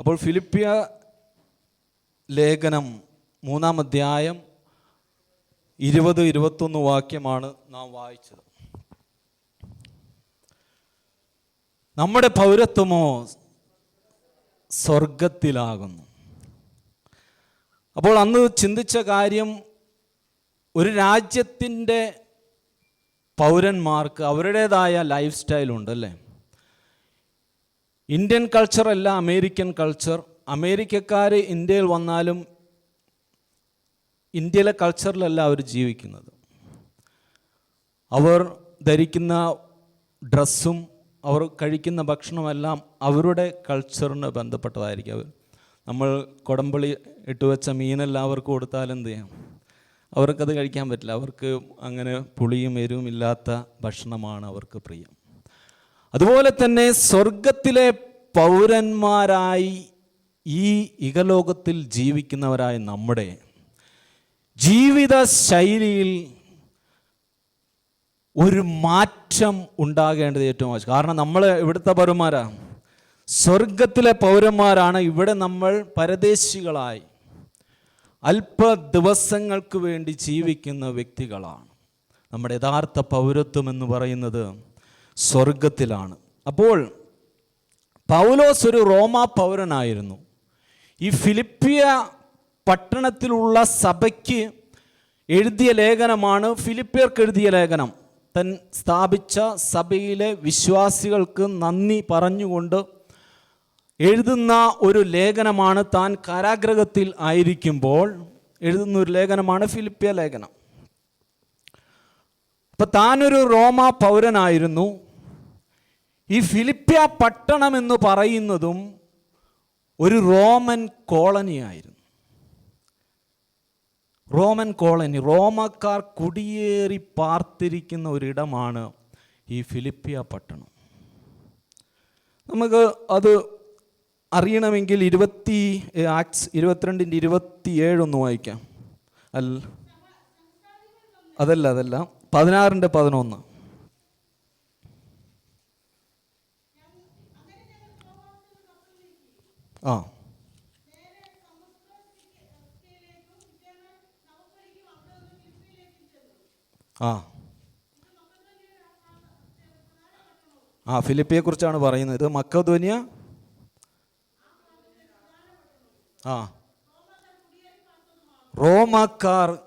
അപ്പോൾ ഫിലിപ്പിയ ലേഖനം മൂന്നാം അധ്യായം ഇരുപത് ഇരുപത്തൊന്ന് വാക്യമാണ് നാം വായിച്ചത്. നമ്മുടെ പൗരത്വമോ സ്വർഗത്തിലാകുന്നു. അപ്പോൾ അന്ന് ചിന്തിച്ച കാര്യം ഒരു രാജ്യത്തിന്റെ പൗരന്മാർക്ക് അവരുടേതായ ലൈഫ് സ്റ്റൈലുണ്ട് അല്ലേ? ഇന്ത്യൻ കൾച്ചർ അല്ല അമേരിക്കൻ കൾച്ചർ അമേരിക്കക്കാർ ഇന്ത്യയിൽ വന്നാലും ഇന്ത്യയിലെ കൾച്ചറിലല്ല അവർ ജീവിക്കുന്നത്. അവർ ധരിക്കുന്ന ഡ്രസ്സും അവർ കഴിക്കുന്ന ഭക്ഷണമെല്ലാം അവരുടെ കൾച്ചറിന് ബന്ധപ്പെട്ടതായിരിക്കും. അവർ നമ്മൾ കൊടമ്പളി ഇട്ട് വെച്ച മീനെല്ലാം അവർക്ക് കൊടുത്താൽ എന്ത് ചെയ്യാം? അവർക്കത് കഴിക്കാൻ പറ്റില്ല. അവർക്ക് അങ്ങനെ പുളിയും എരിവും ഇല്ലാത്ത ഭക്ഷണമാണ് അവർക്ക് പ്രിയം. അതുപോലെ തന്നെ സ്വർഗത്തിലെ പൗരന്മാരായി ഈ ഇകലോകത്തിൽ ജീവിക്കുന്നവരായ നമ്മുടെ ജീവിത ശൈലിയിൽ ഒരു മാറ്റം ഉണ്ടാകേണ്ടത് ഏറ്റവും ആവശ്യം. കാരണം നമ്മൾ ഇവിടുത്തെ പൗരന്മാരാ. സ്വർഗത്തിലെ പൗരന്മാരാണ് ഇവിടെ നമ്മൾ പരദേശികളായി. അല്പ ദിവസങ്ങൾക്ക് വേണ്ടി ജീവിക്കുന്ന വ്യക്തികളാണ്. നമ്മുടെ യഥാർത്ഥ പൗരത്വം എന്ന് പറയുന്നത് സ്വർഗത്തിലാണ് അപ്പോൾ പൗലോസ് ഒരു റോമാ പൗരനായിരുന്നു. ഈ ഫിലിപ്പിയ പട്ടണത്തിലുള്ള സഭയ്ക്ക് എഴുതിയ ലേഖനമാണ് ഫിലിപ്പിയർക്ക് എഴുതിയ ലേഖനം. തൻ സ്ഥാപിച്ച സഭയിലെ വിശ്വാസികൾക്ക് നന്ദി പറഞ്ഞുകൊണ്ട് എഴുതുന്ന ഒരു ലേഖനമാണ് താൻ കാരാഗ്രഹത്തിൽ ആയിരിക്കുമ്പോൾ എഴുതുന്ന ഒരു ലേഖനമാണ് ഫിലിപ്പിയ ലേഖനം. അപ്പം താനൊരു റോമ പൗരനായിരുന്നു. ഈ ഫിലിപ്പ്യ പട്ടണം എന്ന് പറയുന്നതും ഒരു റോമൻ കോളനിയായിരുന്നു റോമൻ കോളനി റോമക്കാർ കുടിയേറി പാർത്തിരിക്കുന്ന ഒരിടമാണ് ഈ ഫിലിപ്പിയ പട്ടണം. നമുക്ക് അത് അറിയണമെങ്കിൽ ഇരുപത്തി ആക്സ് ഇരുപത്തിരണ്ടിന്റെ ഇരുപത്തി ഒന്ന് വായിക്കാം. അല്ല അതല്ല അതല്ല പതിനാറിന്റെ പതിനൊന്ന്. ആ. ആ. ആ ഫിലിപ്പിയെ കുറിച്ചാണ് പറയുന്നത്. ഇത് മക്കധ്വനിയ ആ. റോമക്കാർ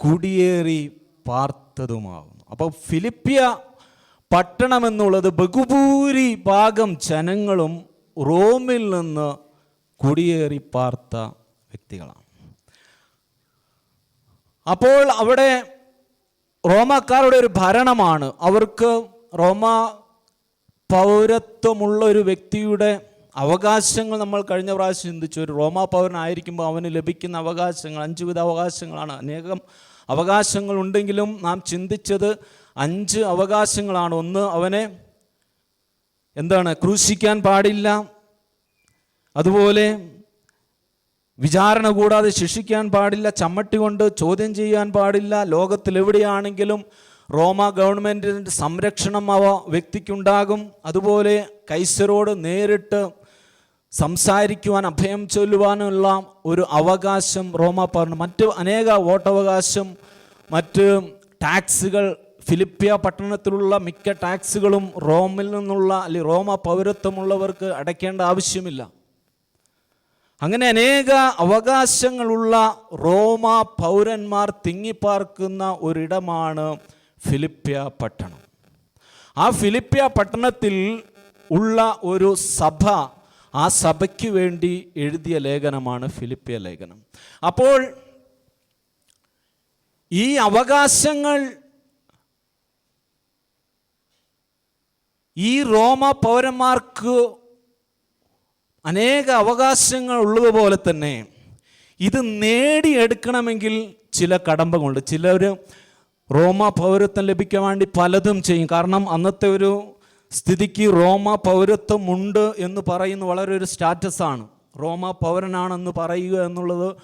കുടിയേറി പാർത്തതുമാകുന്നു അപ്പോൾ ഫിലിപ്പിയ പട്ടണം എന്നുള്ളത് ബഹുഭൂരി ഭാഗം ജനങ്ങളും റോമിൽ നിന്ന് കുടിയേറി പാർത്ത വ്യക്തികളാണ്. അപ്പോൾ അവിടെ റോമാക്കാരുടെ ഒരു ഭരണമാണ്. അവർക്ക് റോമ പൗരത്വമുള്ള ഒരു വ്യക്തിയുടെ അവകാശങ്ങൾ നമ്മൾ കഴിഞ്ഞ പ്രാവശ്യം ചിന്തിച്ചു. ഒരു റോമാ പൗരനായിരിക്കുമ്പോൾ അവന് ലഭിക്കുന്ന അവകാശങ്ങൾ അഞ്ച് വിധ അവകാശങ്ങളാണ്. അനേകം അവകാശങ്ങൾ ഉണ്ടെങ്കിലും നാം ചിന്തിച്ചത് അഞ്ച് അവകാശങ്ങളാണ്. ഒന്ന് അവനെ എന്താണ് ക്രൂശിക്കാൻ പാടില്ല അതുപോലെ വിചാരണ കൂടാതെ ശിക്ഷിക്കാൻ പാടില്ല ചമ്മട്ടി കൊണ്ട് ചോദ്യം ചെയ്യാൻ പാടില്ല ലോകത്തിലെവിടെയാണെങ്കിലും റോമ ഗവൺമെന്റിന്റെ സംരക്ഷണം അവ വ്യക്തിക്കുണ്ടാകും. അതുപോലെ കൈസരോട് നേരിട്ട് സംസാരിക്കുവാൻ അഭയം ചൊല്ലുവാനുള്ള ഒരു അവകാശം റോമ പറഞ്ഞു. മറ്റ് അനേക വോട്ടവകാശം മറ്റ് ടാക്സുകൾ ഫിലിപ്പിയ പട്ടണത്തിലുള്ള മിക്ക ടാക്സുകളും റോമിൽ നിന്നുള്ള അല്ലെങ്കിൽ റോമ പൗരത്വമുള്ളവർക്ക് അടയ്ക്കേണ്ട ആവശ്യമില്ല. അങ്ങനെ അനേക അവകാശങ്ങളുള്ള റോമ പൗരന്മാർ തിങ്ങിപ്പാർക്കുന്ന ഒരിടമാണ് ഫിലിപ്പ്യ പട്ടണം. ആ ഫിലിപ്പ്യ പട്ടണത്തിൽ ഉള്ള ഒരു സഭ ആ സഭയ്ക്ക് വേണ്ടി എഴുതിയ ലേഖനമാണ് ഫിലിപ്പ്യ ലേഖനം. അപ്പോൾ ഈ അവകാശങ്ങൾ ഈ റോമ പൗരന്മാർക്ക് അനേക അവകാശങ്ങൾ ഉള്ളതുപോലെ തന്നെ ഇത് നേടിയെടുക്കണമെങ്കിൽ ചില കടമ്പകളുണ്ട്. ചിലർ റോമ പൗരത്വം ലഭിക്കാൻ വേണ്ടി പലതും ചെയ്യും. കാരണം അന്നത്തെ ഒരു സ്ഥിതിക്ക് റോമ പൗരത്വം ഉണ്ട് എന്ന് പറയുന്നത് വളരെ ഒരു സ്റ്റാറ്റസാണ് റോമ പൗരനാണെന്ന് പറയുക എന്നുള്ളത്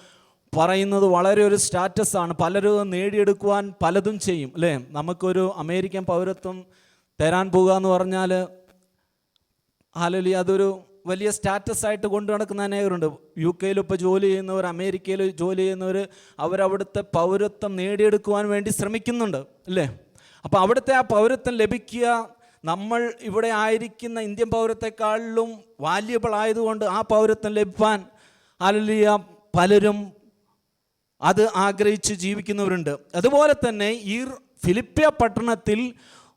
പറയുന്നത് വളരെ ഒരു സ്റ്റാറ്റസാണ് പലരും നേടിയെടുക്കുവാൻ പലതും ചെയ്യും അല്ലേ? നമുക്കൊരു അമേരിക്കൻ പൗരത്വം തരാൻ പോകുക എന്ന് പറഞ്ഞാൽ ഹാലലി അതൊരു വലിയ സ്റ്റാറ്റസ് ആയിട്ട് കൊണ്ടു നടക്കുന്ന അനേകരുണ്ട്. യു കെയിൽ ഇപ്പോൾ ജോലി ചെയ്യുന്നവർ അമേരിക്കയിൽ ജോലി ചെയ്യുന്നവർ അവരവിടുത്തെ പൗരത്വം നേടിയെടുക്കുവാൻ വേണ്ടി ശ്രമിക്കുന്നുണ്ട് അല്ലേ? അപ്പോൾ അവിടുത്തെ ആ പൗരത്വം ലഭിക്കുക നമ്മൾ ഇവിടെ ആയിരിക്കുന്ന ഇന്ത്യൻ പൗരത്തെക്കാളിലും വാല്യബിൾ ആയതുകൊണ്ട് ആ പൗരത്വം ലഭിക്കാൻ അല്ലിയ പലരും അത് ആഗ്രഹിച്ച് ജീവിക്കുന്നവരുണ്ട്. അതുപോലെ തന്നെ ഈ ഫിലിപ്പിയ പട്ടണത്തിൽ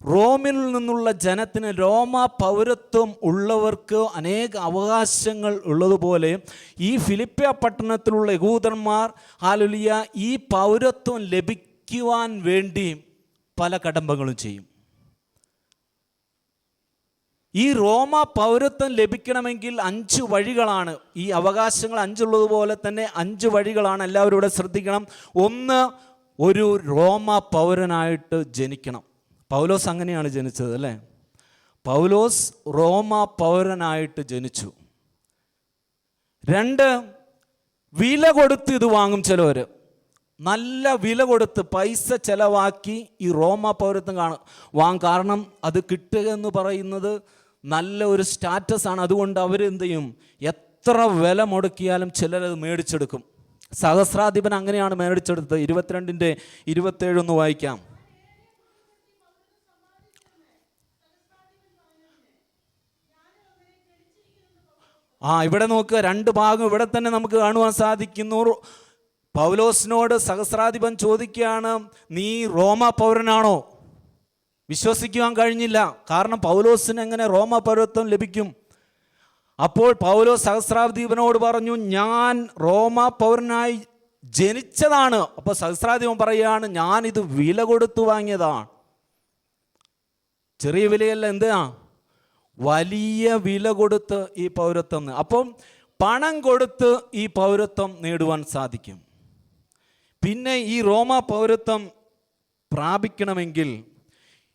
റോമിൽ നിന്നുള്ള ജനത്തിന് റോമ പൗരത്വം ഉള്ളവർക്ക് അനേക അവകാശങ്ങൾ ഉള്ളതുപോലെ ഈ ഫിലിപ്പിയ പട്ടണത്തിലുള്ള യഹൂദന്മാർ ഹാലുലിയ ഈ പൗരത്വം ലഭിക്കുവാൻ വേണ്ടി പല കടമ്പകളും ചെയ്യും. ഈ റോമ പൗരത്വം ലഭിക്കണമെങ്കിൽ അഞ്ച് വഴികളാണ്. ഈ അവകാശങ്ങൾ അഞ്ചുള്ളതുപോലെ തന്നെ അഞ്ച് വഴികളാണ്. എല്ലാവരും ഇവിടെ ശ്രദ്ധിക്കണം. ഒന്ന് ഒരു റോമ പൗരനായിട്ട് ജനിക്കണം. പൗലോസ് അങ്ങനെയാണ് ജനിച്ചത് അല്ലേ? പൗലോസ് റോമ പൗരനായിട്ട് ജനിച്ചു. രണ്ട് വില കൊടുത്ത് ഇത് വാങ്ങും ചിലവർ. നല്ല വില കൊടുത്ത് പൈസ ചിലവാക്കി ഈ റോമ പൗരത്വം കാണും വാങ്ങും. കാരണം അത് കിട്ടുക എന്ന് പറയുന്നത് നല്ല ഒരു സ്റ്റാറ്റസാണ് അതുകൊണ്ട് അവർ എന്ത് ചെയ്യും? എത്ര വില മുടക്കിയാലും ചിലരത് മേടിച്ചെടുക്കും. സഹസ്രാധിപൻ അങ്ങനെയാണ് മേടിച്ചെടുത്തത്. ഇരുപത്തിരണ്ടിന്റെ ഇരുപത്തേഴൊന്ന് വായിക്കാം. ആ ഇവിടെ നോക്കുക രണ്ട് ഭാഗം ഇവിടെ തന്നെ നമുക്ക് കാണുവാൻ സാധിക്കുന്നു. പൗലോസിനോട് സഹസ്രാധിപൻ ചോദിക്കുകയാണ് നീ റോമ പൗരനാണോ? വിശ്വസിക്കുവാൻ കഴിഞ്ഞില്ല. കാരണം പൗലോസിന് എങ്ങനെ റോമ പൗരത്വം ലഭിക്കും? അപ്പോൾ പൗലോസ് സഹസ്രാധിപനോട് പറഞ്ഞു ഞാൻ റോമ പൗരനായി ജനിച്ചതാണ്. അപ്പോൾ സഹസ്രാധിപൻ പറയുകയാണ് ഞാൻ ഇത് വില കൊടുത്തു വാങ്ങിയതാണ്. ചെറിയ വിലയല്ല എന്താ വലിയ വില കൊടുത്ത് ഈ പൗരത്വം അപ്പം പണം കൊടുത്ത് ഈ പൗരത്വം നേടുവാൻ സാധിക്കും. പിന്നെ ഈ റോമ പൗരത്വം പ്രാപിക്കണമെങ്കിൽ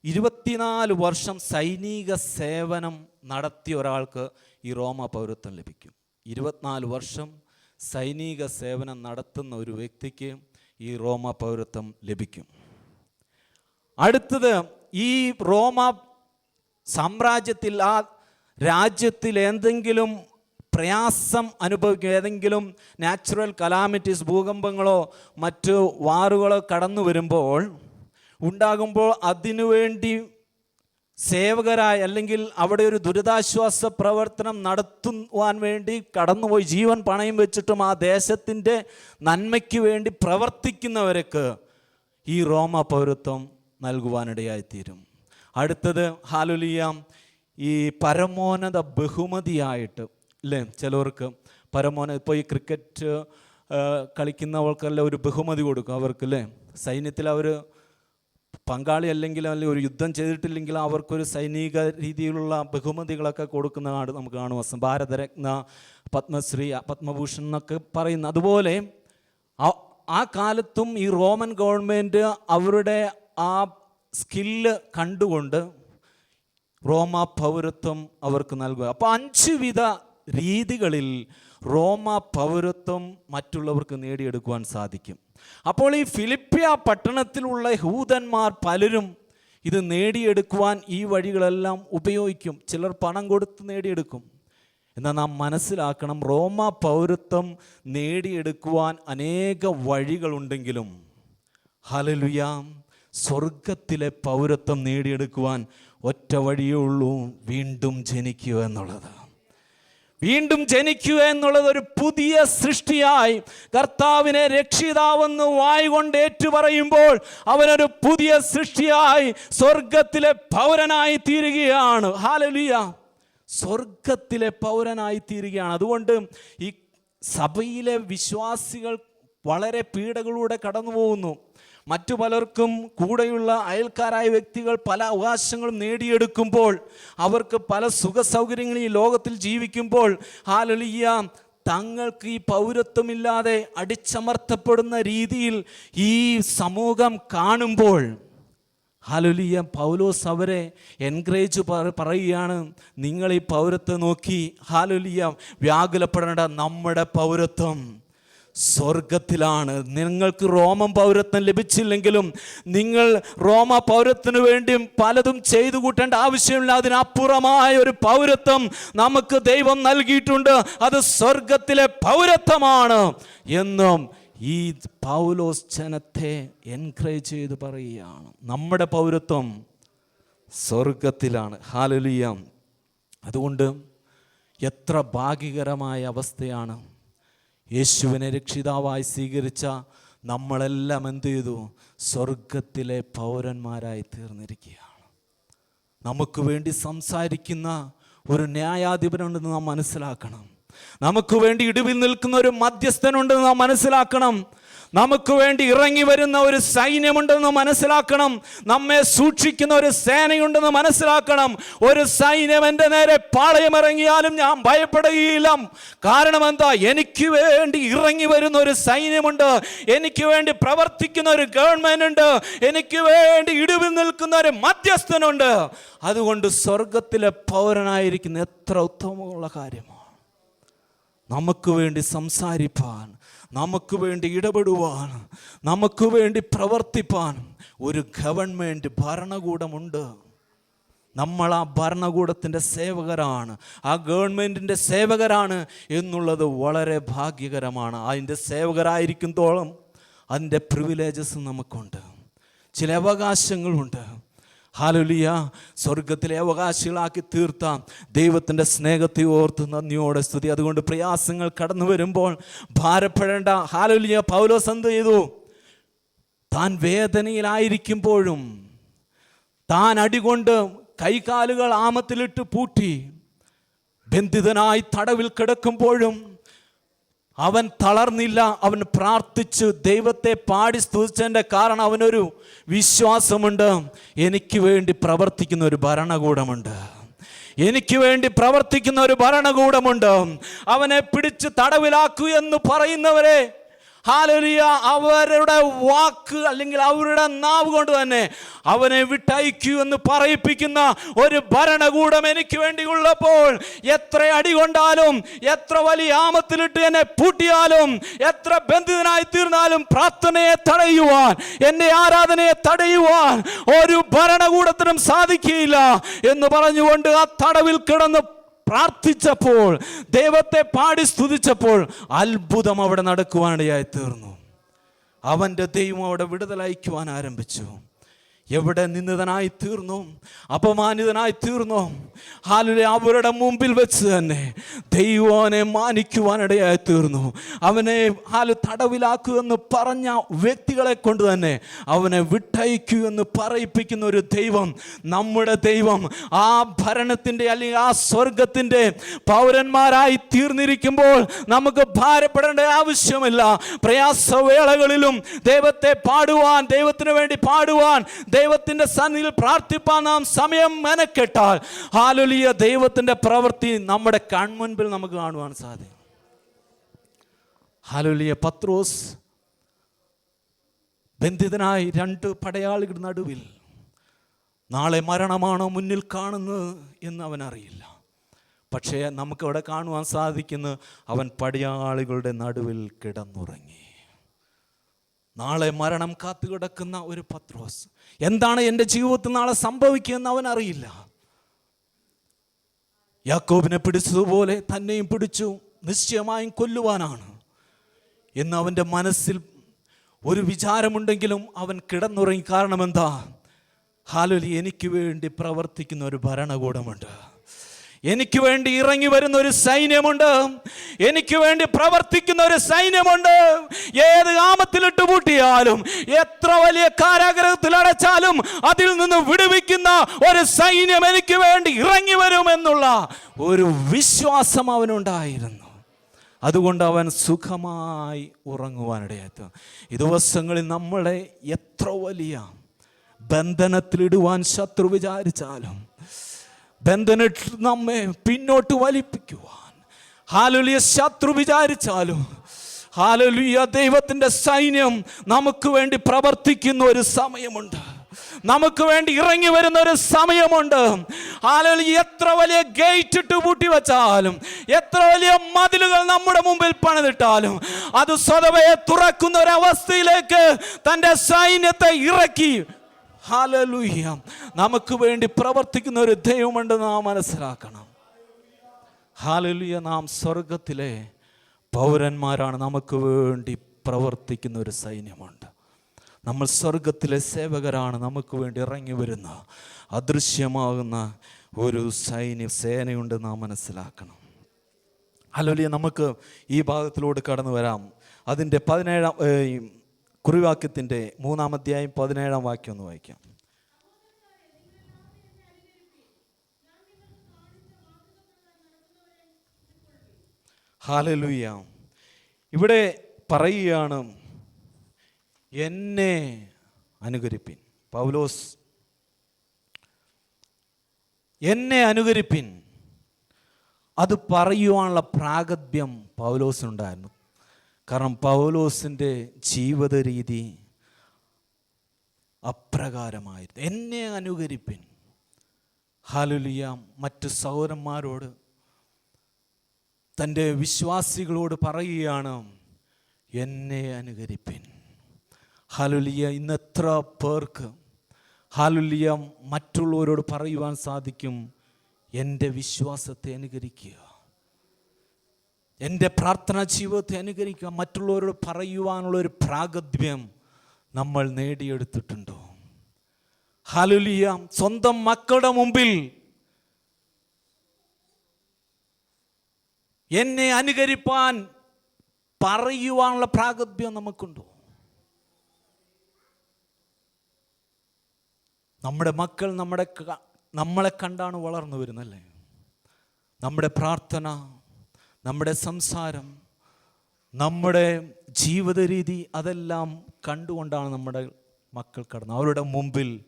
ഇരുപത്തിനാല് വർഷം സൈനിക സേവനം നടത്തിയ ഒരാൾക്ക് ഈ റോമ പൗരത്വം ലഭിക്കും. ഇരുപത്തിനാല് വർഷം സൈനിക സേവനം നടത്തുന്ന ഒരു വ്യക്തിക്ക് ഈ റോമ പൗരത്വം ലഭിക്കും. അടുത്തത് ഈ റോമ സാമ്രാജ്യത്തിൽ ആ രാജ്യത്തിൽ എന്തെങ്കിലും പ്രയാസം അനുഭവിക്കും ഏതെങ്കിലും നാച്ചുറൽ കലാമിറ്റീസ് ഭൂകമ്പങ്ങളോ മറ്റു വാറുകളോ കടന്നു വരുമ്പോൾ ഉണ്ടാകുമ്പോൾ അതിനുവേണ്ടി സേവകരായി അല്ലെങ്കിൽ അവിടെ ഒരു ദുരിതാശ്വാസ പ്രവർത്തനം നടത്തുവാൻ വേണ്ടി കടന്നുപോയി ജീവൻ പണയം വെച്ചിട്ടും ആ ദേശത്തിന്റെ നന്മയ്ക്ക് വേണ്ടി പ്രവർത്തിക്കുന്നവർക്ക് ഈ റോമ പൗരത്വം നൽകുവാനിടയായിത്തീരും. അടുത്തത് ഹാലുലിയ ഈ പരമോന്നത ബഹുമതിയായിട്ട് അല്ലേ ചിലവർക്ക് പരമോന ഇപ്പോൾ ഈ ക്രിക്കറ്റ് കളിക്കുന്നവർക്കെല്ലാം ഒരു ബഹുമതി കൊടുക്കും അവർക്ക് അല്ലേ സൈന്യത്തിൽ അവർ പങ്കാളി അല്ലെങ്കിൽ അല്ലെങ്കിൽ ഒരു യുദ്ധം ചെയ്തിട്ടില്ലെങ്കിൽ അവർക്കൊരു സൈനിക രീതിയിലുള്ള ബഹുമതികളൊക്കെ കൊടുക്കുന്നതാണ് നമുക്ക് കാണുവാൻ ഭാരതരത്ന പത്മശ്രീ പത്മഭൂഷൺ എന്നൊക്കെ പറയുന്ന അതുപോലെ ആ കാലത്തും ഈ റോമൻ ഗവൺമെന്റ് അവരുടെ ആ സ്കില്ല് കണ്ടുകൊണ്ട് റോമ പൗരത്വം അവർക്ക് നൽകുക. അപ്പോൾ അഞ്ച് വിധ രീതികളിൽ റോമ പൗരത്വം മറ്റുള്ളവർക്ക് നേടിയെടുക്കുവാൻ സാധിക്കും. അപ്പോൾ ഈ ഫിലിപ്പിയ പട്ടണത്തിലുള്ള ഹൂതന്മാർ പലരും ഇത് നേടിയെടുക്കുവാൻ ഈ വഴികളെല്ലാം ഉപയോഗിക്കും. ചിലർ പണം കൊടുത്ത് നേടിയെടുക്കും. എന്നാൽ നാം മനസ്സിലാക്കണം റോമ പൗരത്വം നേടിയെടുക്കുവാൻ അനേക വഴികളുണ്ടെങ്കിലും. ഹലലുയാം സ്വർഗത്തിലെ പൗരത്വം നേടിയെടുക്കുവാൻ ഒറ്റ വഴിയേ ഉള്ളൂ വീണ്ടും ജനിക്കുക എന്നുള്ളത്. വീണ്ടും ജനിക്കുക എന്നുള്ളത് ഒരു പുതിയ സൃഷ്ടിയായി കർത്താവിനെ രക്ഷിതാവെന്ന് വായുകൊണ്ട് ഏറ്റുപറയുമ്പോൾ അവനൊരു പുതിയ സൃഷ്ടിയായി സ്വർഗത്തിലെ പൗരനായി തീരുകയാണ്. ഹാലലിയ സ്വർഗത്തിലെ പൗരനായി തീരുകയാണ്. അതുകൊണ്ട് ഈ സഭയിലെ വിശ്വാസികൾ വളരെ പീഡകളിലൂടെ കടന്നു പോകുന്നു മറ്റു പലർക്കും കൂടെയുള്ള അയൽക്കാരായ വ്യക്തികൾ പല അവകാശങ്ങളും നേടിയെടുക്കുമ്പോൾ അവർക്ക് പല സുഖ സൗകര്യങ്ങളും ഈ ലോകത്തിൽ ജീവിക്കുമ്പോൾ ഹാലൊലിയ തങ്ങൾക്ക് ഈ പൗരത്വമില്ലാതെ അടിച്ചമർത്തപ്പെടുന്ന രീതിയിൽ ഈ സമൂഹം കാണുമ്പോൾ ഹാലുലിയ പൗലോസ് അവരെ എൻകറേജ് പറയുകയാണ് നിങ്ങൾ ഈ പൗരത്വം നോക്കി ഹാലുലിയ വ്യാകുലപ്പെടേണ്ട നമ്മുടെ പൗരത്വം. സ്വർഗത്തിലാണ്. നിങ്ങൾക്ക് റോമൻ പൗരത്വം ലഭിച്ചില്ലെങ്കിലും നിങ്ങൾ റോമ പൗരത്വത്തിനു വേണ്ടിയും പലതും ചെയ്തു കൂട്ടേണ്ട ആവശ്യമില്ല. അതിനപ്പുറമായ ഒരു പൗരത്വം നമുക്ക് ദൈവം നൽകിയിട്ടുണ്ട്. അത് സ്വർഗത്തിലെ പൗരത്വമാണ് എന്നും ഈ പൗലോസ് ജനത്തെ എൻകറേജ് ചെയ്ത് പറയുകയാണ്. നമ്മുടെ പൗരത്വം സ്വർഗത്തിലാണ്. ഹാലലിയ അതുകൊണ്ട് എത്ര ഭാഗ്യകരമായ അവസ്ഥയാണ് യേശുവിനെ രക്ഷിതാവായി സ്വീകരിച്ച നമ്മളെല്ലാം എന്ത് ചെയ്തു? സ്വർഗത്തിലെ പൗരന്മാരായി തീർന്നിരിക്കുകയാണ്. നമുക്ക് വേണ്ടി സംസാരിക്കുന്ന ഒരു ന്യായാധിപനുണ്ടെന്ന് നാം മനസ്സിലാക്കണം. നമുക്ക് വേണ്ടി ഇടിവിൽ നിൽക്കുന്ന ഒരു മധ്യസ്ഥനുണ്ടെന്ന് നാം മനസ്സിലാക്കണം. നമുക്ക് വേണ്ടി ഇറങ്ങി വരുന്ന ഒരു സൈന്യമുണ്ടെന്ന് മനസ്സിലാക്കണം. നമ്മെ സൂക്ഷിക്കുന്ന ഒരു സേനയുണ്ടെന്ന് മനസ്സിലാക്കണം. ഒരു സൈന്യം എന്റെ നേരെ പാളയമിറങ്ങിയാലും ഞാൻ ഭയപ്പെടുകയില്ല. കാരണം എന്താ? എനിക്ക് വേണ്ടി ഇറങ്ങി വരുന്ന ഒരു സൈന്യമുണ്ട്. എനിക്ക് വേണ്ടി പ്രവർത്തിക്കുന്ന ഒരു ഗവൺമെന്റ് ഉണ്ട്. എനിക്ക് വേണ്ടി ഇടിവിൽ നിൽക്കുന്ന ഒരു മധ്യസ്ഥനുണ്ട്. അതുകൊണ്ട് സ്വർഗത്തിലെ പൗരനായിരിക്കുന്ന എത്ര ഉത്തമമുള്ള കാര്യമാണ് നമുക്ക് വേണ്ടി സംസാരിപ്പാൻ നമുക്ക് വേണ്ടി ഇടപെടുവാൻ നമുക്ക് വേണ്ടി പ്രവർത്തിപ്പാൻ ഒരു ഗവൺമെന്റ് ഭരണകൂടമുണ്ട്. നമ്മൾ ആ ഭരണകൂടത്തിന്റെ സേവകരാണ്. ആ ഗവൺമെന്റിന്റെ സേവകരാണ് എന്നുള്ളത് വളരെ ഭാഗ്യകരമാണ്. അതിന്റെ സേവകരായിരിക്കും തോളം. അതിന്റെ പ്രിവിലേജസ് നമുക്കുണ്ട്. ചില അവകാശങ്ങളുണ്ട്. ഹാലുലിയ. സ്വർഗത്തിലെ അവകാശികളാക്കി തീർത്ത ദൈവത്തിന്റെ സ്നേഹത്തെ ഓർത്ത് നന്ദിയോടെ സ്തുതി. അതുകൊണ്ട് പ്രയാസങ്ങൾ കടന്നു വരുമ്പോൾ ഭാരപ്പെടേണ്ട. ഹാലുലിയ. പൗലോസ് എന്ത് ചെയ്തു? താൻ വേദനയിലായിരിക്കുമ്പോഴും താൻ അടികൊണ്ട് കൈകാലുകൾ ആമത്തിലിട്ട് പൂട്ടി ബന്ധിതനായി തടവിൽ കിടക്കുമ്പോഴും അവൻ തളർന്നില്ല അവൻ പ്രാർത്ഥിച്ചു ദൈവത്തെ പാടി സ്തുതിച്ചതിന്റെ കാരണം അവനൊരു വിശ്വാസമുണ്ട്. എനിക്ക് വേണ്ടി പ്രവർത്തിക്കുന്ന ഒരു ഭരണകൂടമുണ്ട്. എനിക്ക് വേണ്ടി പ്രവർത്തിക്കുന്ന ഒരു ഭരണകൂടമുണ്ട്. അവനെ പിടിച്ച് തടവിലാക്കൂ എന്ന് പറയുന്നവരെ ഹാലലിയ അവരുടെ വാക്ക് അല്ലെങ്കിൽ അവരുടെ നാവ് കൊണ്ട് തന്നെ അവനെ വിട്ടയക്കൂ എന്ന് പറയിപ്പിക്കുന്ന ഒരു ഭരണകൂടം എനിക്ക് വേണ്ടി ഉള്ളപ്പോൾ എത്ര അടി കൊണ്ടാലും എത്ര വലിയ ആമത്തിലിട്ട് എന്നെ പൂട്ടിയാലും എത്ര ബന്ധിതനായി തീർന്നാലും പ്രാർത്ഥനയെ തടയുവാൻ എന്റെ ആരാധനയെ തടയുവാൻ ഒരു ഭരണകൂടത്തിനും സാധിക്കുകയില്ല എന്ന് പറഞ്ഞുകൊണ്ട് ആ തടവിൽ കിടന്ന് പ്രാർത്ഥിച്ചപ്പോൾ ദൈവത്തെ പാടി സ്തുതിച്ചപ്പോൾ അത്ഭുതം അവിടെ നടക്കുവാനിടയായി തീർന്നു. അവന്റെ ദൈവം അവിടെ വിടുതലയക്കുവാൻ ആരംഭിച്ചു. എവിടെ നിന്ദിതനായി തീർന്നു? അപമാനിതനായി തീർന്നു? ഹാലിലെ അവരുടെ മുമ്പിൽ വെച്ച് തന്നെ ദൈവനെ മാനിക്കുവാനിടയായി തീർന്നു. അവനെ ഹാൽ തടവിലാക്കൂ എന്ന് പറഞ്ഞ വ്യക്തികളെ കൊണ്ട് തന്നെ അവനെ വിട്ടയക്കൂ എന്ന് പറയിപ്പിക്കുന്ന ഒരു ദൈവം നമ്മുടെ ദൈവം. ആ ഭരണത്തിന്റെ അല്ലെങ്കിൽ ആ സ്വർഗത്തിന്റെ പൗരന്മാരായി തീർന്നിരിക്കുമ്പോൾ നമുക്ക് ഭാരപ്പെടേണ്ട ആവശ്യമില്ല. പ്രയാസവേളകളിലും ദൈവത്തെ പാടുവാൻ ദൈവത്തിന് വേണ്ടി പാടുവാൻ ദൈവത്തിന്റെ സന്നിധിയിൽ പ്രാർത്ഥിപ്പാൻ നാം സമയം മെനക്കെട്ടാൽ. ഹാലുലിയ ദൈവത്തിന്റെ പ്രവൃത്തി നമ്മുടെ കൺമുൻപിൽ നമുക്ക് കാണുവാൻ സാധിക്കും. ഹാലുലിയ പത്രോസ് ബന്ധിതനായി രണ്ട് പടയാളികളുടെ നടുവിൽ നാളെ മരണമാണോ മുന്നിൽ കാണുന്നത് എന്ന് അവൻ അറിയില്ല. പക്ഷേ നമുക്കവിടെ കാണുവാൻ സാധിക്കുന്നു അവൻ പടയാളികളുടെ നടുവിൽ കിടന്നുറങ്ങി. നാളെ മരണം കാത്തുകിടക്കുന്ന ഒരു പത്രോസ് എന്താണ് എന്റെ ജീവിതത്തിൽ നാളെ സംഭവിക്കുമെന്ന് അവൻ അറിയില്ല. യാക്കോബിനെ പിടിച്ചതുപോലെ തന്നെയും പിടിച്ചു. നിശ്ചയമായും കൊല്ലുവാനാണ്. എന്ന് അവന്റെ മനസ്സിൽ ഒരു വിചാരമുണ്ടെങ്കിലും അവൻ കിടന്നുറങ്ങി. കാരണം എന്താ? ഹാലുലി എനിക്ക് വേണ്ടി പ്രവർത്തിക്കുന്ന ഒരു ഭരണകൂടമുണ്ട്. എനിക്ക് വേണ്ടി ഇറങ്ങി വരുന്ന ഒരു സൈന്യമുണ്ട്. എനിക്ക് വേണ്ടി പ്രവർത്തിക്കുന്ന ഒരു സൈന്യമുണ്ട്. ഏത് ആമത്തിലിട്ട് പൂട്ടിയാലും എത്ര വലിയ കാരാഗ്രഹത്തിൽ അടച്ചാലും അതിൽ നിന്ന് വിടുവിക്കുന്ന ഒരു സൈന്യം എനിക്ക് വേണ്ടി ഇറങ്ങി വരുമെന്നുള്ള ഒരു വിശ്വാസം അവനുണ്ടായിരുന്നു. അതുകൊണ്ട് അവൻ സുഖമായി ഉറങ്ങുവാനിടയാത്ത ഈ ദിവസങ്ങളിൽ നമ്മളെ എത്ര വലിയ ബന്ധനത്തിലിടുവാൻ ശത്രു വിചാരിച്ചാലും ബന്ധനത്തിൽ നമ്മെ പിന്നോട്ട് വലിപ്പിക്കുവാൻ. ഹാലുലിയ ശത്രു വിചാരിച്ചാലും ഹാലലുയ ദൈവത്തിന്റെ സൈന്യം നമുക്ക് വേണ്ടി പ്രവർത്തിക്കുന്ന ഒരു സമയമുണ്ട്. നമുക്ക് വേണ്ടി ഇറങ്ങി വരുന്ന ഒരു സമയമുണ്ട്. ആളുകൾ എത്ര വലിയ ഗേറ്റ് ഇട്ട് പൂട്ടി വെച്ചാലും എത്ര വലിയ മതിലുകൾ നമ്മുടെ മുമ്പിൽ പണിതിട്ടാലും അത് സ്വതവയെ തുറക്കുന്ന ഒരവസ്ഥയിലേക്ക് തന്റെ സൈന്യത്തെ ഇറക്കി ഹാലലൂഹ്യ നമുക്ക് വേണ്ടി പ്രവർത്തിക്കുന്ന ഒരു ദൈവമുണ്ട് നാം മനസ്സിലാക്കണം. ഹാലലുയ നാം സ്വർഗത്തിലെ പൗരന്മാരാണ്. നമുക്ക് വേണ്ടി പ്രവർത്തിക്കുന്ന ഒരു സൈന്യമുണ്ട്. നമ്മൾ സ്വർഗത്തിലെ സേവകരാണ്. നമുക്ക് വേണ്ടി ഇറങ്ങി വരുന്ന അദൃശ്യമാകുന്ന ഒരു സൈന്യ സേനയുണ്ട് നാം മനസ്സിലാക്കണം. അലോലിയ നമുക്ക് ഈ ഭാഗത്തിലൂടെ കടന്നു വരാം. അതിന്റെ പതിനേഴാം കുറിവാക്യത്തിന്റെ മൂന്നാം അധ്യായം പതിനേഴാം വാക്യം ഒന്ന് വായിക്കാം. ഹാലലുയ ഇവിടെ പറയുകയാണ് എന്നെ അനുകരിപ്പിൻ. പൗലോസ് എന്നെ അനുകരിപ്പിൻ. അത് പറയുവാനുള്ള പ്രാഗത്ഭ്യം പൗലോസിനുണ്ടായിരുന്നു. കാരണം പൗലോസിന്റെ ജീവിത രീതി അപ്രകാരമായിരുന്നു. എന്നെ അനുകരിപ്പിൻ. ഹാലുലിയ മറ്റ് സൗരന്മാരോട് തന്റെ വിശ്വാസികളോട് പറയുകയാണ് എന്നെ അനുകരിപ്പിൻ. ഹാലുലിയ ഇന്ന് എത്ര പേർക്ക് ഹാലുലിയ മറ്റുള്ളവരോട് പറയുവാൻ സാധിക്കും എന്റെ വിശ്വാസത്തെ അനുകരിക്കുക. എന്റെ പ്രാർത്ഥനാ ജീവിതത്തെ അനുകരിക്കുക മറ്റുള്ളവരോട് പറയുവാനുള്ള ഒരു പ്രാഗദ്ഭ്യം നമ്മൾ നേടിയെടുത്തിട്ടുണ്ടോ? ഹലുലിയ സ്വന്തം മക്കളുടെ മുമ്പിൽ എന്നെ അനുകരിപ്പാൻ പറയുവാനുള്ള പ്രാഗദ്ഭ്യം നമുക്കുണ്ടോ? നമ്മുടെ മക്കൾ നമ്മുടെ നമ്മളെ കണ്ടാണ് വളർന്നു വരുന്നല്ലേ? നമ്മുടെ പ്രാർത്ഥന നമ്മുടെ സംസാരം നമ്മുടെ ജീവിത രീതി അതെല്ലാം കണ്ടുകൊണ്ടാണ് നമ്മുടെ മക്കൾ കടന്നത്. അവരുടെ മുമ്പിൽ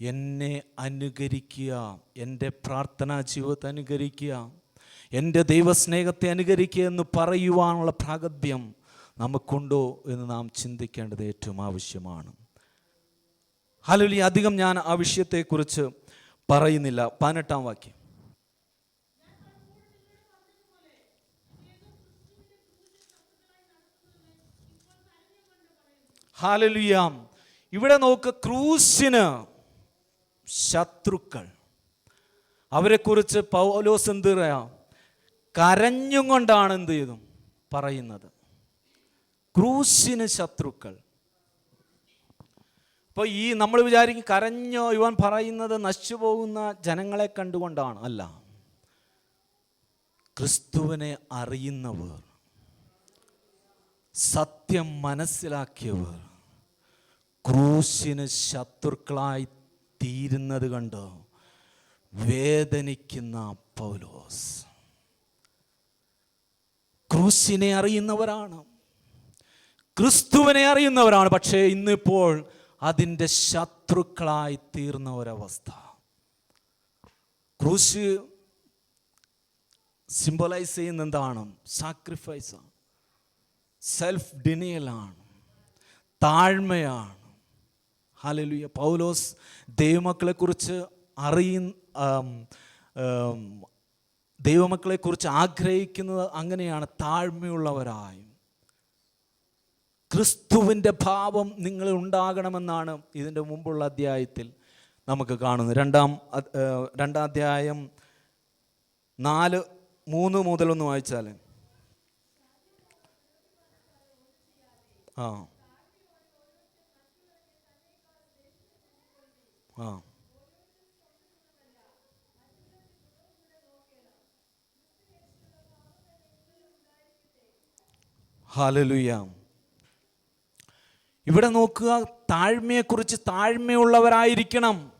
എന്നെ അനുകരിക്കുക എന്റെ പ്രാർത്ഥനാ ജീവിതത്തെ അനുകരിക്കുക എന്റെ ദൈവസ്നേഹത്തെ അനുകരിക്കുക എന്ന് പറയുവാനുള്ള പ്രാഗദ്ഭ്യം നമുക്കുണ്ടോ എന്ന് നാം ചിന്തിക്കേണ്ടത് ഏറ്റവും ആവശ്യമാണ്. ഹലോ അധികം ഞാൻ ആ വിഷയത്തെക്കുറിച്ച് പറയുന്നില്ല. പതിനെട്ടാം വാക്യം. ഹാലലുയാം. ഇവിടെ നോക്ക് ക്രൂസിന് ശത്രുക്കൾ. അവരെക്കുറിച്ച് പൗലോസ് എന്ത് പറയാ? കരഞ്ഞും കൊണ്ടാണ് എന്ത് ചെയ്തും പറയുന്നത്. ക്രൂസിന് ശത്രുക്കൾ. അപ്പോൾ ഈ നമ്മൾ വിചാരിക്കും കരഞ്ഞോ ഇവൻ പറയുന്നത് നശിച്ചു പോകുന്ന ജനങ്ങളെ കണ്ടുകൊണ്ടാണ്. അല്ല. ക്രിസ്തുവിനെ അറിയുന്നവർ സത്യം മനസ്സിലാക്കിയവർ ക്രൂശിന് ശത്രുക്കളായി തീരുന്നത് കണ്ട്? വേദനിക്കുന്ന പൗലോസ്. ക്രൂശിനെ അറിയുന്നവരാണ്. ക്രിസ്തുവിനെ അറിയുന്നവരാണ്. പക്ഷേ ഇന്നിപ്പോൾ അതിന്റെ ശത്രുക്കളായി തീർന്ന ഒരവസ്ഥ ക്രൂശ് സിംബലൈസ് ചെയ്യുന്ന എന്താണ്? Sacrifice self ഡിനിയലാണ് താഴ്മയാണ്. ഹാലലുയ പൗലോസ് ദൈവമക്കളെക്കുറിച്ച് അറിയ ദൈവമക്കളെക്കുറിച്ച് ആഗ്രഹിക്കുന്നത് അങ്ങനെയാണ്. താഴ്മയുള്ളവരായും ക്രിസ്തുവിന്റെ ഭാവം നിങ്ങൾ ഉണ്ടാകണമെന്നാണ് ഇതിന്റെ മുമ്പുള്ള അധ്യായത്തിൽ നമുക്ക് കാണുന്നത്. രണ്ടാം രണ്ടാം അധ്യായം നാല് മൂന്ന് മുതലൊന്ന് വായിച്ചാൽ ആ. ആ. ഹാലലുയ ഇവിടെ നോക്കുക താഴ്മയെക്കുറിച്ച് താഴ്മയുള്ളവരായിരിക്കണം.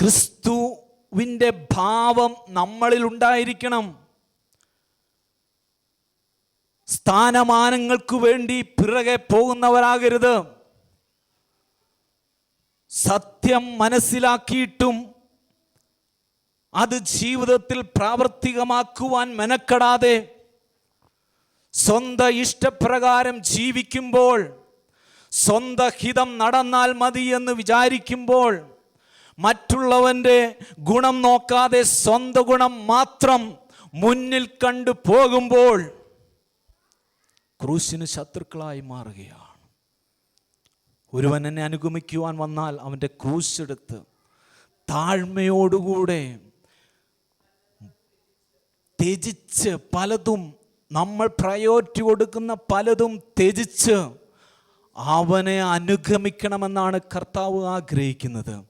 ക്രിസ്തുവിന്റെ ഭാവം നമ്മളിൽ ഉണ്ടായിരിക്കണം സ്ഥാനമാനങ്ങൾക്ക് വേണ്ടി പിറകെ പോകുന്നവരാകരുത്. സത്യം മനസ്സിലാക്കിയിട്ടും അത് ജീവിതത്തിൽ പ്രാവർത്തികമാക്കുവാൻ മെനക്കെടാതെ സ്വന്തം ഇഷ്ടപ്രകാരം ജീവിക്കുമ്പോൾ സ്വന്ത ഹിതം നടന്നാൽ മതി എന്ന് വിചാരിക്കുമ്പോൾ മറ്റുള്ളവന്റെ ഗുണം നോക്കാതെ സ്വന്ത ഗുണം മാത്രം മുന്നിൽ കണ്ടു പോകുമ്പോൾ ക്രൂശിന് ശത്രുക്കളായി മാറുകയാണ്. ഒരുവൻ എന്നെ അനുഗമിക്കുവാൻ വന്നാൽ അവന്റെ ക്രൂശെടുത്ത് താഴ്മയോടുകൂടെ ത്യജിച്ച് പലതും നമ്മൾ പ്രയോറിറ്റി കൊടുക്കുന്ന പലതും ത്യജിച്ച് അവനെ അനുഗമിക്കണമെന്നാണ് കർത്താവ് ആഗ്രഹിക്കുന്നത്.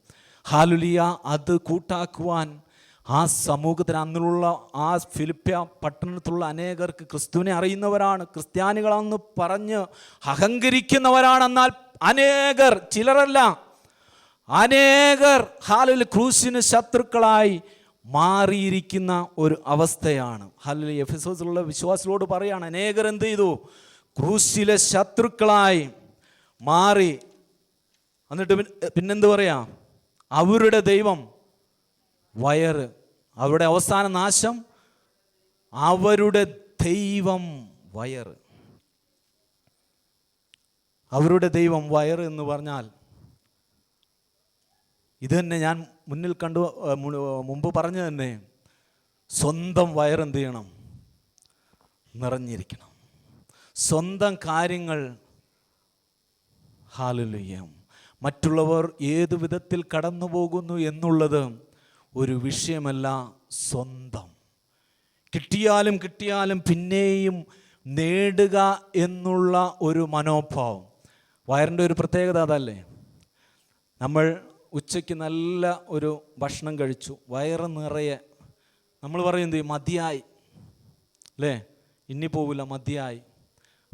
ഹാലുലിയ അത് കൂട്ടാക്കുവാൻ ആ സമൂഹത്തിന് അന്നുള്ള ആ ഫിലിപ്പ്യ പട്ടണത്തിലുള്ള അനേകർക്ക് ക്രിസ്തുവിനെ അറിയുന്നവരാണ്. ക്രിസ്ത്യാനികളാണെന്ന് പറഞ്ഞ് അഹങ്കരിക്കുന്നവരാണെന്നാൽ അനേകർ ചിലരല്ല. അനേകർ ഹാലിൽ ക്രൂശിന് ശത്രുക്കളായി മാറിയിരിക്കുന്ന ഒരു അവസ്ഥയാണ്. ഹാലിൽ എഫിസോസിലുള്ള വിശ്വാസികളോട് പറയാണ് അനേകർ എന്ത് ചെയ്തു? ക്രൂശിലെ ശത്രുക്കളായി മാറി. എന്നിട്ട് പിന്നെ- പിന്നെന്ത് പറയാ? അവരുടെ ദൈവം വയറ് അവരുടെ അവസാന നാശം അവരുടെ ദൈവം വയറ് അവരുടെ ദൈവം വയറ് എന്ന് പറഞ്ഞാൽ ഇത് തന്നെ ഞാൻ മുന്നിൽ കണ്ടു മുമ്പ് പറഞ്ഞു തന്നെ സ്വന്തം വയറെന്ത് ചെയ്യണം? നിറഞ്ഞിരിക്കണം. സ്വന്തം കാര്യങ്ങൾ ഹാലുലയ്യം മറ്റുള്ളവർ ഏതു വിധത്തിൽ കടന്നു പോകുന്നു എന്നുള്ളത് ഒരു വിഷയമല്ല സ്വന്തം. കിട്ടിയാലും കിട്ടിയാലും പിന്നെയും നേടുക എന്നുള്ള ഒരു മനോഭാവം. വയറിന്റെ ഒരു പ്രത്യേകത അതല്ലേ? നമ്മൾ ഉച്ചയ്ക്ക് നല്ല ഒരു ഭക്ഷണം കഴിച്ചു വയറ് നിറയെ. നമ്മൾ പറയും? മതിയായി. അല്ലേ? ഇനി പോവില്ല മതിയായി.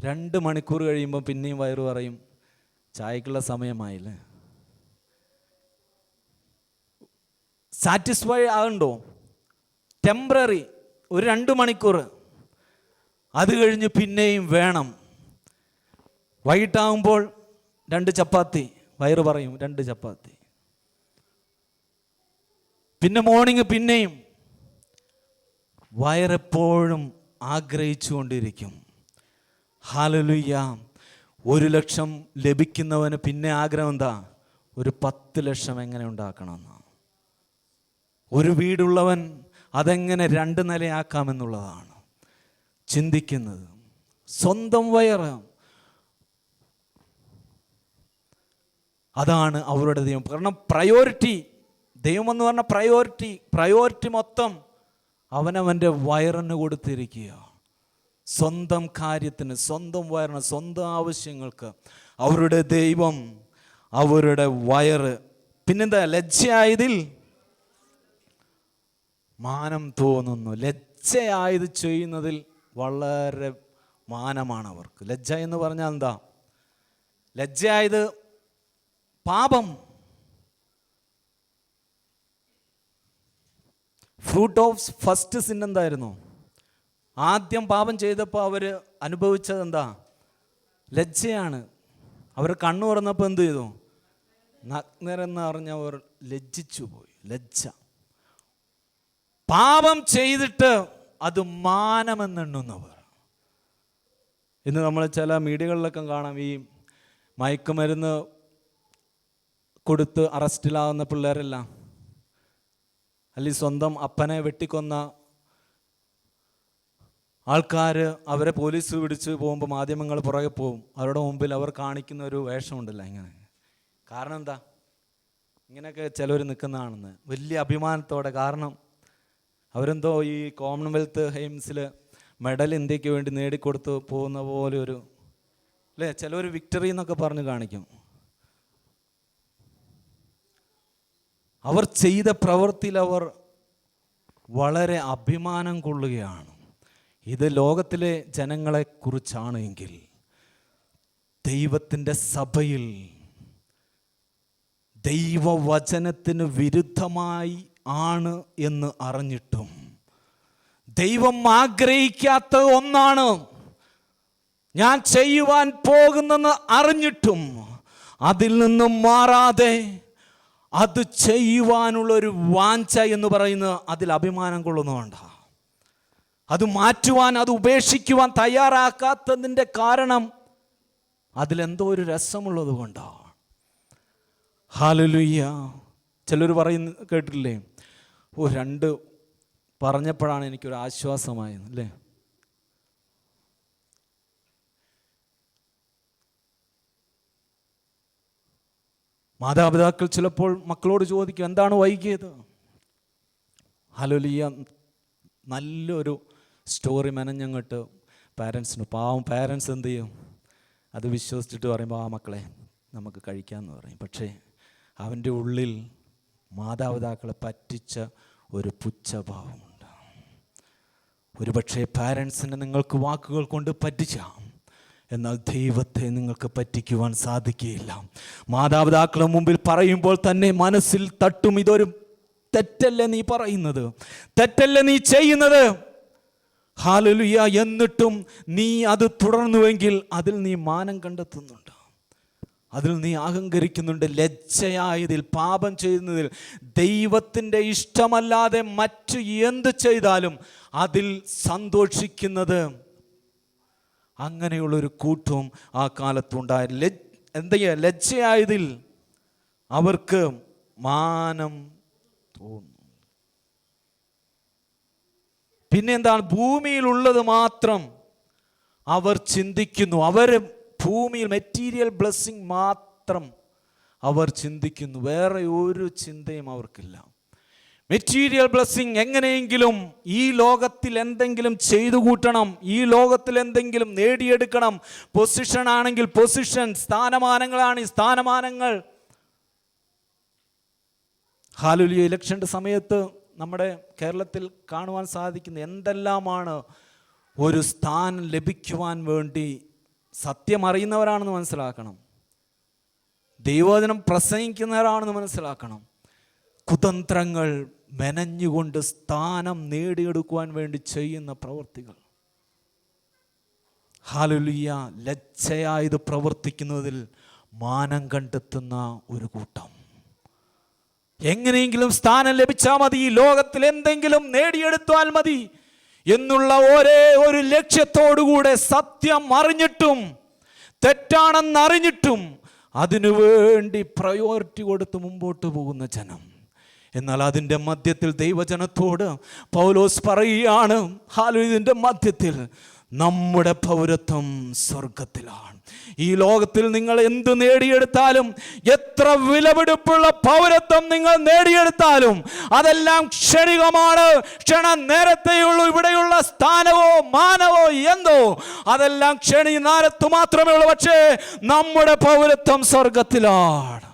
രണ്ട് മണിക്കൂർ കഴിയുമ്പോൾ പിന്നെയും വയറ് പറയും. ചായക്കുള്ള സമയമായില്ലേ? സാറ്റിസ്ഫൈ ആകണ്ടോ ടെമ്പററി ഒരു രണ്ട് മണിക്കൂർ. അത് കഴിഞ്ഞ് പിന്നെയും വേണം. വൈകിട്ടാകുമ്പോൾ രണ്ട് ചപ്പാത്തി. വയറ് പറയും രണ്ട് ചപ്പാത്തി. പിന്നെ മോർണിംഗ് പിന്നെയും. വയറെപ്പോഴും ആഗ്രഹിച്ചുകൊണ്ടിരിക്കും. ഹാലലുയ്യ ഒരു ലക്ഷം ലഭിക്കുന്നവന് പിന്നെ ആഗ്രഹം എന്താ? ഒരു പത്ത് ലക്ഷം എങ്ങനെ ഉണ്ടാക്കണമെന്ന്? ഒരു വീടുള്ളവൻ അതെങ്ങനെ രണ്ട് നിലയാക്കാമെന്നുള്ളതാണ് ചിന്തിക്കുന്നത്. സ്വന്തം വയറ്. അതാണ് അവരുടെ ദൈവം. കാരണം പ്രയോറിറ്റി ദൈവം എന്ന് പറഞ്ഞ പ്രയോറിറ്റി പ്രയോറിറ്റി മൊത്തം അവനവന്റെ വയറിന് കൊടുത്തിരിക്കുക. സ്വന്തം കാര്യത്തിന് സ്വന്തം വയറിന് സ്വന്തം ആവശ്യങ്ങൾക്ക് അവരുടെ ദൈവം അവരുടെ വയറ്. പിന്നെന്താ? ലജ്ജയായതിൽ മാനം തോന്നുന്നു. ലജ്ജയായത് ചെയ്യുന്നതിൽ വളരെ മാനമാണ് അവർക്ക് ലജ്ജ എന്ന് പറഞ്ഞാൽ എന്താ? ലജ്ജയായത് പാപം. ഫ്രൂട്ട് ഓഫ് ഫസ്റ്റ് സിൻ എന്തായിരുന്നു? ആദ്യം പാപം ചെയ്തപ്പോൾ അവർ അനുഭവിച്ചത് എന്താ? ലജ്ജയാണ്. അവർ കണ്ണു തുറന്നപ്പോൾ എന്ത് ചെയ്തു? നഗ്നരെന്ന് അറിഞ്ഞവർ ലജ്ജിച്ചു പോയി ലജ്ജ. പാപം ചെയ്തിട്ട് അത് മാനമെന്നെണ്ണുന്നവർ. ഇന്ന് നമ്മൾ ചില മീഡിയകളിലൊക്കെ കാണാം ഈ മയക്കുമരുന്ന് കൊടുത്ത് അറസ്റ്റിലാകുന്ന പിള്ളേരെല്ലാം അല്ലെങ്കിൽ സ്വന്തം അപ്പനെ വെട്ടിക്കൊന്ന ആൾക്കാർ അവരെ പോലീസ് പിടിച്ച് പോകുമ്പോൾ മാധ്യമങ്ങൾ പുറകെ പോകും. അവരുടെ മുമ്പിൽ അവർ കാണിക്കുന്ന ഒരു വേഷമുണ്ടല്ലോ ഇങ്ങനെ. കാരണം എന്താ? ഇങ്ങനെയൊക്കെ ചിലവർ നിൽക്കുന്നതാണെന്ന്. വലിയ അഭിമാനത്തോടെ കാരണം അവരെന്തോ ഈ കോമൺവെൽത്ത് ഗെയിംസിൽ മെഡൽ ഇന്ത്യയ്ക്ക് വേണ്ടി നേടിക്കൊടുത്ത് പോകുന്ന പോലെ ഒരു അല്ലേ? ചിലവർ വിക്ടറി എന്നൊക്കെ പറഞ്ഞ് കാണിക്കും. അവർ ചെയ്ത പ്രവൃത്തിയിൽ അവർ വളരെ അഭിമാനം കൊള്ളുകയാണ്. ഇത് ലോകത്തിലെ ജനങ്ങളെ കുറിച്ചാണ് എങ്കിൽ ദൈവത്തിന്റെ സഭയിൽ ദൈവവചനത്തിന് വിരുദ്ധമായി ആണ് എന്ന് അറിഞ്ഞിട്ടും ദൈവം ആഗ്രഹിക്കാത്ത ഒന്നാണ് ഞാൻ ചെയ്യുവാൻ പോകുന്നെന്ന് അറിഞ്ഞിട്ടും അതിൽ നിന്നും മാറാതെ അത് ചെയ്യുവാനുള്ളൊരു വാഞ്ച എന്ന് പറയുന്നത് അതിൽ അഭിമാനം കൊള്ളുന്നതുകൊണ്ടാണ് അത് മാറ്റുവാൻ അത് ഉപേക്ഷിക്കുവാൻ തയ്യാറാക്കാത്തതിന്റെ കാരണം അതിലെന്തോ ഒരു രസമുള്ളത് കൊണ്ടാണ് ഹാലലുയ്യ ചിലർ പറയുന്ന കേട്ടിട്ടില്ലേ? ഓ രണ്ട് പറഞ്ഞപ്പോഴാണ് എനിക്കൊരു ആശ്വാസമായത് അല്ലേ? മാതാപിതാക്കൾ ചിലപ്പോൾ മക്കളോട് ചോദിക്കും എന്താണ് വൈകിയത്? ഹലോലിയ നല്ലൊരു സ്റ്റോറി മെനഞ്ഞങ്ങോട്ട് പാരൻസിന് പാവം പാരൻസ് എന്ത് ചെയ്യും? അത് വിശ്വസിച്ചിട്ട് പറയുമ്പോൾ ആ മക്കളെ നമുക്ക് കഴിക്കാമെന്ന് പറയും. പക്ഷേ അവന്റെ ഉള്ളിൽ മാതാപിതാക്കളെ പറ്റിച്ച ഒരു പുച്ഛഭാവമുണ്ട്. ഒരുപക്ഷെ പാരൻസിനെ നിങ്ങൾക്ക് വാക്കുകൾ കൊണ്ട് പറ്റിച്ചാം. എന്നാൽ ദൈവത്തെ നിങ്ങൾക്ക് പറ്റിക്കുവാൻ സാധിക്കുകയില്ല. മാതാപിതാക്കളെ മുമ്പിൽ പറയുമ്പോൾ തന്നെ മനസ്സിൽ തട്ടും ഇതൊരു തെറ്റല്ലേ നീ പറയുന്നത്? തെറ്റല്ലേ നീ ചെയ്യുന്നത്? ഹാലലുയ. എന്നിട്ടും നീ അത് തുടർന്നുവെങ്കിൽ അതിൽ നീ മാനം കണ്ടെത്തുന്നുണ്ട്. അതിൽ നീ അഹങ്കരിക്കുന്നുണ്ട് ലജ്ജയായതിൽ പാപം ചെയ്യുന്നതിൽ. ദൈവത്തിന്റെ ഇഷ്ടമല്ലാതെ മറ്റു എന്ത് ചെയ്താലും അതിൽ സന്തോഷിക്കുന്നത് അങ്ങനെയുള്ളൊരു കൂട്ടവും ആ കാലത്തുണ്ടായ. ലജ് എന്താ ലജ്ജയായതിൽ അവർക്ക് മാനം തോന്നുന്നു പിന്നെന്താണ്? ഭൂമിയിലുള്ളത് മാത്രം അവർ ചിന്തിക്കുന്നു. അവർ ഭൂമിയിൽ മെറ്റീരിയൽ ബ്ലെസ്സിങ് മാത്രം അവർ ചിന്തിക്കുന്നു. വേറെ ഒരു ചിന്തയും അവർക്കില്ല. മെറ്റീരിയൽ ബ്ലെസ്സിങ് എങ്ങനെയെങ്കിലും ഈ ലോകത്തിൽ എന്തെങ്കിലും ചെയ്തു കൂട്ടണം. ഈ ലോകത്തിൽ എന്തെങ്കിലും നേടിയെടുക്കണം. പൊസിഷൻ ആണെങ്കിൽ പൊസിഷൻ സ്ഥാനമാനങ്ങളാണ് ഈ സ്ഥാനമാനങ്ങൾ. ഹാലുലിയ ഇലക്ഷന്റെ സമയത്ത് നമ്മുടെ കേരളത്തിൽ കാണുവാൻ സാധിക്കുന്ന എന്തെല്ലാമാണ് ഒരു സ്ഥാനം ലഭിക്കുവാൻ വേണ്ടി സത്യം അറിയുന്നവരാണെന്ന് മനസ്സിലാക്കണം. ദൈവവചനം പ്രസംഗിക്കുന്നവരാണെന്ന് മനസ്സിലാക്കണം. കുതന്ത്രങ്ങൾ മെനഞ്ഞുകൊണ്ട് സ്ഥാനം നേടിയെടുക്കുവാൻ വേണ്ടി ചെയ്യുന്ന പ്രവൃത്തികൾ. ഹാലുലിയ ലജ്ജയായത് പ്രവർത്തിക്കുന്നതിൽ മാനം കണ്ടെത്തുന്ന ഒരു കൂട്ടം. എങ്ങനെയെങ്കിലും സ്ഥാനം ലഭിച്ചാൽ മതി. ലോകത്തിൽ എന്തെങ്കിലും നേടിയെടുത്താൽ മതി. എന്നുള്ള ഒരേ ഒരു ലക്ഷ്യത്തോടുകൂടെ സത്യം അറിഞ്ഞിട്ടും തെറ്റാണെന്നറിഞ്ഞിട്ടും അതിനുവേണ്ടി പ്രയോറിറ്റി കൊടുത്ത് മുമ്പോട്ട് പോകുന്ന ജനം. എന്നാൽ അതിന്റെ മധ്യത്തിൽ ദൈവജനത്തോട് പൗലോസ് പറയുകയാണ് ഹാലു ഇതിന്റെ മധ്യത്തിൽ നമ്മുടെ പൗരത്വം സ്വർഗത്തിലാണ് ഈ ലോകത്തിൽ നിങ്ങൾ എന്ത് നേടിയെടുത്താലും എത്ര വിലപിടിപ്പുള്ള പൗരത്വം നിങ്ങൾ നേടിയെടുത്താലും അതെല്ലാം ക്ഷണികമാണ്. ക്ഷണ നേരത്തെയുള്ളൂ ഇവിടെയുള്ള സ്ഥാനവോ മാനവോ എന്തോ. അതെല്ലാം ക്ഷണി നേരത്ത് മാത്രമേ ഉള്ളൂ. പക്ഷേ നമ്മുടെ പൗരത്വം സ്വർഗത്തിലാണ്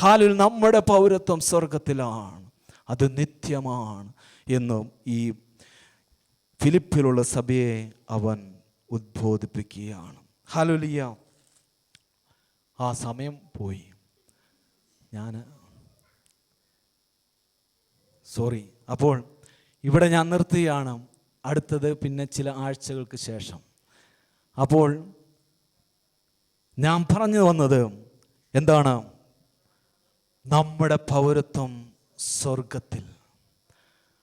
ഹാലിൽ നമ്മുടെ പൗരത്വം സ്വർഗത്തിലാണ് അത് നിത്യമാണ് എന്നും ഈ ഫിലിപ്പിലുള്ള സഭയെ അവൻ ഉദ്ബോധിപ്പിക്കുകയാണ്. ഹാലുലിയ. ആ സമയം പോയി. ഞാൻ സോറി. അപ്പോൾ ഇവിടെ ഞാൻ നിർത്തുകയാണ്. അടുത്തത് പിന്നെ ചില ആഴ്ചകൾക്ക് ശേഷം. അപ്പോൾ ഞാൻ പറഞ്ഞു വന്നത് എന്താണ്? നമ്മുടെ പൗരത്വം സ്വർഗത്തിൽ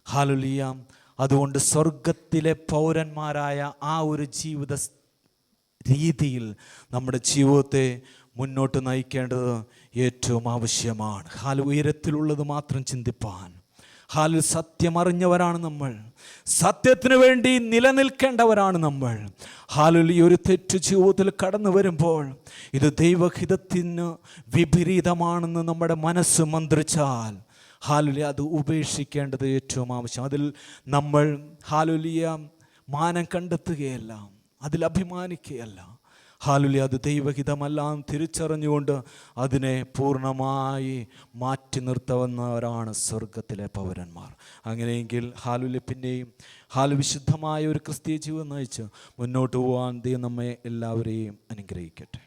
ഹാലുലിയ. അതുകൊണ്ട് സ്വർഗത്തിലെ പൗരന്മാരായ ആ ഒരു ജീവിത രീതിയിൽ നമ്മുടെ ജീവിതത്തെ മുന്നോട്ട് നയിക്കേണ്ടത് ഏറ്റവും ആവശ്യമാണ്. ഹാൽ ഉയരത്തിലുള്ളത് മാത്രം ചിന്തിപ്പാൻ. ഹാലിൽ സത്യമറിഞ്ഞവരാണ് നമ്മൾ. സത്യത്തിന് വേണ്ടി നിലനിൽക്കേണ്ടവരാണ് നമ്മൾ. ഹാലിൽ ഈ ഒരു തെറ്റ് ജീവിതത്തിൽ കടന്നു വരുമ്പോൾ ഇത് ദൈവഹിതത്തിന് വിപരീതമാണെന്ന് നമ്മുടെ മനസ്സ് മന്ത്രിച്ചാൽ ഹാലുലിയ അത് ഉപേക്ഷിക്കേണ്ടത് ഏറ്റവും ആവശ്യം. അതിൽ നമ്മൾ ഹാലുലിയ മാനം കണ്ടെത്തുകയല്ല. അതിൽ അഭിമാനിക്കുകയല്ല. ഹാലുലി അത് ദൈവഹിതമെല്ലാം തിരിച്ചറിഞ്ഞുകൊണ്ട് അതിനെ പൂർണമായി മാറ്റി നിർത്തവന്നവരാണ് സ്വർഗത്തിലെ പൗരന്മാർ. അങ്ങനെയെങ്കിൽ ഹാലുലി പിന്നെയും ഹാലു വിശുദ്ധമായ ഒരു ക്രിസ്തീയ ജീവിതം നയിച്ച് മുന്നോട്ട് പോകാൻ ദൈവം നമ്മെ എല്ലാവരെയും അനുഗ്രഹിക്കട്ടെ.